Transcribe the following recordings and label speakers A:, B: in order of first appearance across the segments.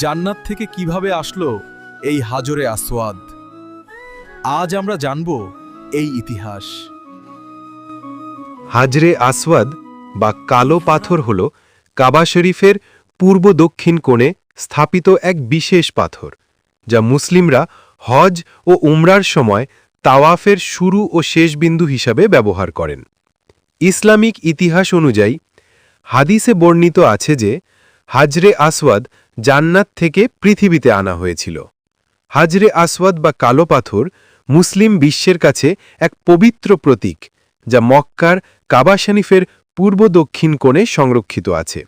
A: জান্নাত থেকে কীভাবে আসলো এই হাজরে আসওয়াদ? আজ আমরা জানব এই ইতিহাস।
B: হাজরে আসওয়াদ বা কালো পাথর হল কাবা শরীফের পূর্ব দক্ষিণ কোণে স্থাপিত এক বিশেষ পাথর, যা মুসলিমরা হজ ও উমরার সময় তাওয়াফের শুরু ও শেষ বিন্দু হিসাবে ব্যবহার করেন। ইসলামিক ইতিহাস অনুযায়ী হাদিসে বর্ণিত আছে যে হাজরে আসওয়াদ জান্নাত থেকে পৃথিবীতে আনা হয়েছিল। হাজরে আসওয়াদ বা কালো পাথর মুসলিম বিশ্বের কাছে এক পবিত্র প্রতীক, যা মক্কার কাবা শরীফের পূর্ব দক্ষিণ কোণে সংরক্ষিত আছে।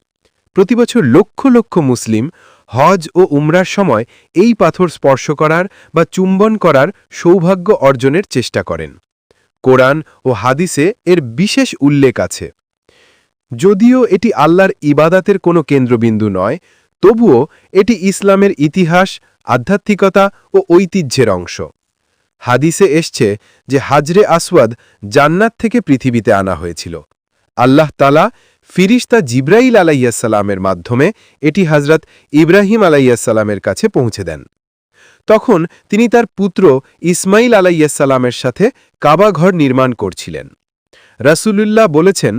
B: প্রতিবছর লক্ষ লক্ষ মুসলিম হজ ও উমরার সময় এই পাথর স্পর্শ করার বা চুম্বন করার সৌভাগ্য অর্জনের চেষ্টা করেন। কোরআন ও হাদিসে এর বিশেষ উল্লেখ আছে। যদিও এটি আল্লাহর ইবাদাতের কোনো কেন্দ্রবিন্দু নয় তবুও এটি ইসলামের ইতিহাস, আধ্যাত্মিকতা ও ঐতিহ্যের অংশ। হাদিসে এসছে যে হাজরে আসওয়াদ জান্নাত থেকে পৃথিবীতে আনা হয়েছিল। আল্লাহ তালা ফিরিস্তা জিব্রাইল আলাইয়াসাল্লামের মাধ্যমে এটি হজরত ইব্রাহিম আলাইয়াসাল্লামের কাছে পৌঁছে দেন। তখন তিনি তার পুত্র ইসমাইল আলাইয়াসাল্লামের সাথে কাবাঘর নির্মাণ করছিলেন। রাসূলুল্লাহ বলেছেন,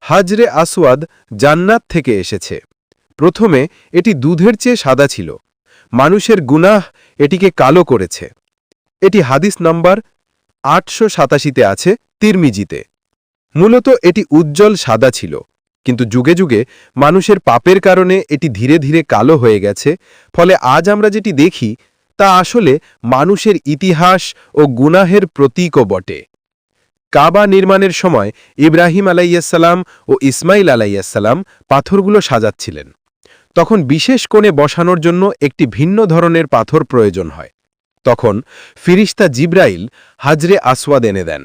B: হাজরে আসওয়াদ জান্নাত থেকে এসেছে। প্রথমে এটি দুধের চেয়ে সাদা ছিল। মানুষের গুনাহ এটিকে কালো করেছে। এটি হাদিস নম্বর আটশো সাতাশিতে আছে, তিরমিজিতে। মূলত এটি উজ্জ্বল সাদা ছিল, কিন্তু যুগে যুগে মানুষের পাপের কারণে এটি ধীরে ধীরে কালো হয়ে গেছে, ফলে আজ আমরা যেটি দেখি, তা আসলে মানুষের ইতিহাস ও গুনাহের প্রতীকও বটে। কাবা নির্মাণের সময় ইব্রাহিম আলাইয়াসাল্লাম ও ইসমাইল আলাইয়াসাল্লাম পাথরগুলো সাজাচ্ছিলেন। তখন বিশেষ কোণে বসানোর জন্য একটি ভিন্ন ধরনের পাথর প্রয়োজন হয়। তখন ফিরিস্তা জিব্রাইল হাজরে আসওয়াদ এনে দেন।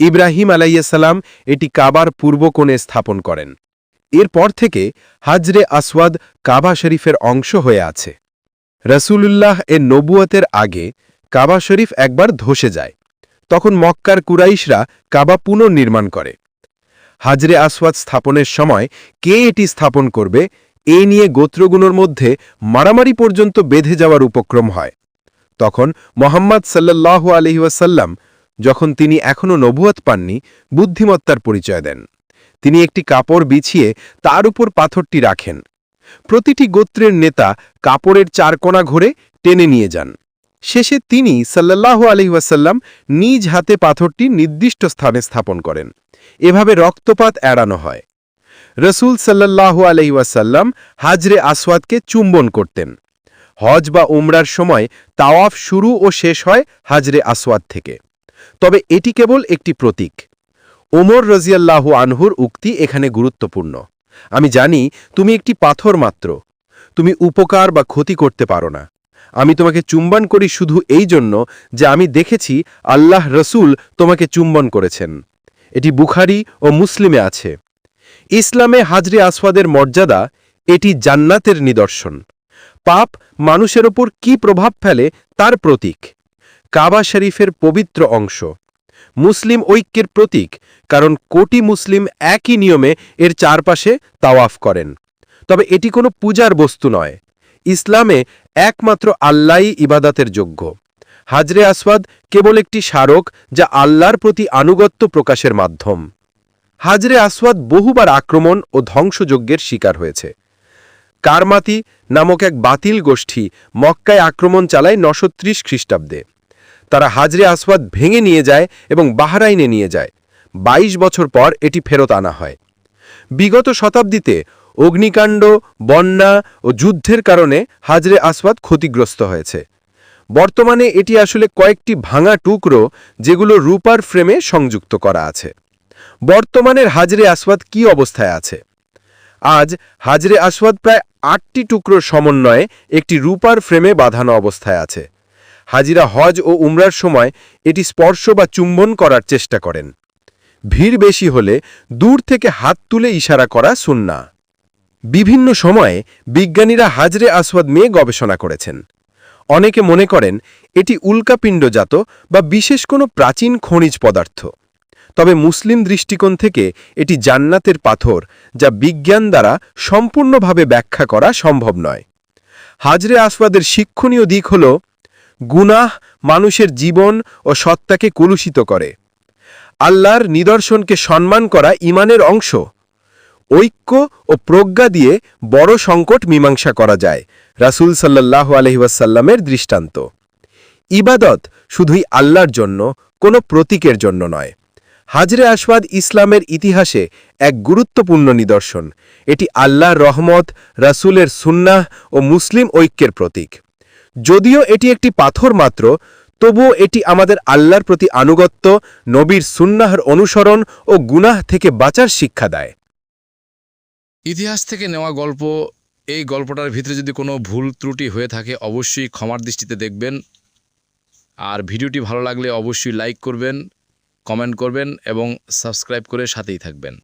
B: ইব্রাহিম আলাইয়াসাল্লাম এটি কাবার পূর্ব কোণে স্থাপন করেন। এরপর থেকে হাজরে আসওয়াদ কাবা শরীফের অংশ হয়ে আছে। রসুলুল্লাহ এর নবুয়তের আগে কাবা শরীফ একবার ধসে যায়। তখন মক্কার কুরাইশরা কাবা পুনর্নির্মাণ করে। হাজরে আসওয়াদ স্থাপনের সময় কে এটি স্থাপন করবে এ নিয়ে গোত্রগুলোর মধ্যে মারামারি পর্যন্ত বেঁধে যাওয়ার উপক্রম হয়। তখন মোহাম্মদ সাল্লাহ আলহিউসাল্লাম যখন তিনি এখনও নবুয়াত পাননি, বুদ্ধিমত্তার পরিচয় দেন। তিনি একটি কাপড় বিছিয়ে তার উপর পাথরটি রাখেন। প্রতিটি গোত্রের নেতা কাপড়ের চারকোনা ঘরে টেনে নিয়ে যান। শেষে তিনি সাল্লাহ আলহিউসাল্লাম নিজ হাতে পাথরটি নির্দিষ্ট স্থানে স্থাপন করেন। এভাবে রক্তপাত এড়ানো হয়। রসুল সাল্লাহু আলহিউসাল্লাম হাজরে আসওয়াদকে চুম্বন করতেন। হজ বা উমরার সময় তাওয়াফ শুরু ও শেষ হয় হাজরে আসওয়াদ থেকে। তবে এটি কেবল একটি প্রতীক। ওমর রজিয়াল্লাহু আনহুর উক্তি এখানে গুরুত্বপূর্ণ। আমি জানি তুমি একটি পাথর মাত্র। তুমি উপকার বা ক্ষতি করতে পারো না। আমি তোমাকে চুম্বন করি শুধু এই জন্য যে আমি দেখেছি আল্লাহ রসুল তোমাকে চুম্বন করেছেন। এটি বুখারি ও মুসলিমে আছে। ইসলামে হাজরে আসওয়াদের মর্যাদা এটি জান্নাতের নিদর্শন। পাপ মানুষের ওপর কি প্রভাব ফেলে তার প্রতীক। কাবা শরীফের পবিত্র অংশ। মুসলিম ঐক্যের প্রতীক, কারণ কোটি মুসলিম একই নিয়মে এর চারপাশে তাওয়াফ করেন। তবে এটি কোনো পূজার বস্তু নয়। ইসলামে একমাত্র আল্লাহই ইবাদাতের যোগ্য। হাজরে আসওয়াদ কেবল একটি স্মারক যা আল্লাহর প্রতি আনুগত্য প্রকাশের মাধ্যম। হাজরে আসওয়াদ বহুবার আক্রমণ ও ধ্বংসযজ্ঞের শিকার হয়েছে। কারমাতি নামক এক বাতিল গোষ্ঠী মক্কায় আক্রমণ চালায় নশত্রিশ খ্রিস্টাব্দে। তারা হাজরে আসওয়াদ ভেঙে নিয়ে যায় এবং বাহরাইনে নিয়ে যায়। ২২ বছর পর এটি ফেরত আনা হয়। বিগত শতাব্দীতে অগ্নিকাণ্ড, বন্যা ও যুদ্ধের কারণে হাজরে আসওয়াদ ক্ষতিগ্রস্ত হয়েছে। বর্তমানে এটি আসলে কয়েকটি ভাঙা টুকরো যেগুলো রূপার ফ্রেমে সংযুক্ত করা আছে। বর্তমানের হাজরে আসওয়াদ কি অবস্থায় আছে? আজ হাজরে আসওয়াদ প্রায় আটটি টুকরোর সমন্বয়ে একটি রূপার ফ্রেমে বাঁধানো অবস্থায় আছে। হাজিরা হজ ও উমরার সময় এটি স্পর্শ বা চুম্বন করার চেষ্টা করেন। ভিড় বেশি হলে দূর থেকে হাত তুলে ইশারা করা সুন্না। বিভিন্ন সময়ে বিজ্ঞানীরা হাজরে আসওয়াদ নিয়ে গবেষণা করেছেন। অনেকে মনে করেন এটি উল্কাপিণ্ডজাত বা বিশেষ কোনো প্রাচীন খনিজ পদার্থ। তবে মুসলিম দৃষ্টিকোণ থেকে এটি জান্নাতের পাথর, যা বিজ্ঞান দ্বারা সম্পূর্ণভাবে ব্যাখ্যা করা সম্ভব নয়। হাজরে আসওয়াদের শিক্ষণীয় দিক হল, গুনাহ মানুষের জীবন ও সত্তাকে কলুষিত করে। আল্লাহর নিদর্শনকে সম্মান করা ইমানের অংশ। ঐক্য ও প্রজ্ঞা দিয়ে বড় সংকট মীমাংসা করা যায়, রাসূল সাল্লাহ আলহিবাসাল্লামের দৃষ্টান্ত। ইবাদত শুধুই আল্লাহর জন্য, কোনো প্রতীকের জন্য নয়। হাজরে আসওয়াদ ইসলামের ইতিহাসে এক গুরুত্বপূর্ণ নিদর্শন। এটি আল্লাহ রহমত, রাসূলের সুন্নাহ ও মুসলিম ঐক্যের প্রতীক। যদিও এটি একটি পাথর মাত্র, তবুও এটি আমাদের আল্লাহর প্রতি আনুগত্য, নবীর সুন্নাহর অনুসরণ ও গুনাহ থেকে বাঁচার শিক্ষা দেয়।
C: ইতিহাস থেকে নেওয়া গল্প, এই গল্পটার ভিতরে যদি কোনো ভুল ত্রুটি হয়ে থাকে, অবশ্যই ক্ষমার দৃষ্টিতে দেখবেন। আর ভিডিওটি ভালো লাগলে অবশ্যই লাইক করবেন। কমেন্ট করবেন এবং সাবস্ক্রাইব করে সাথেই থাকবেন।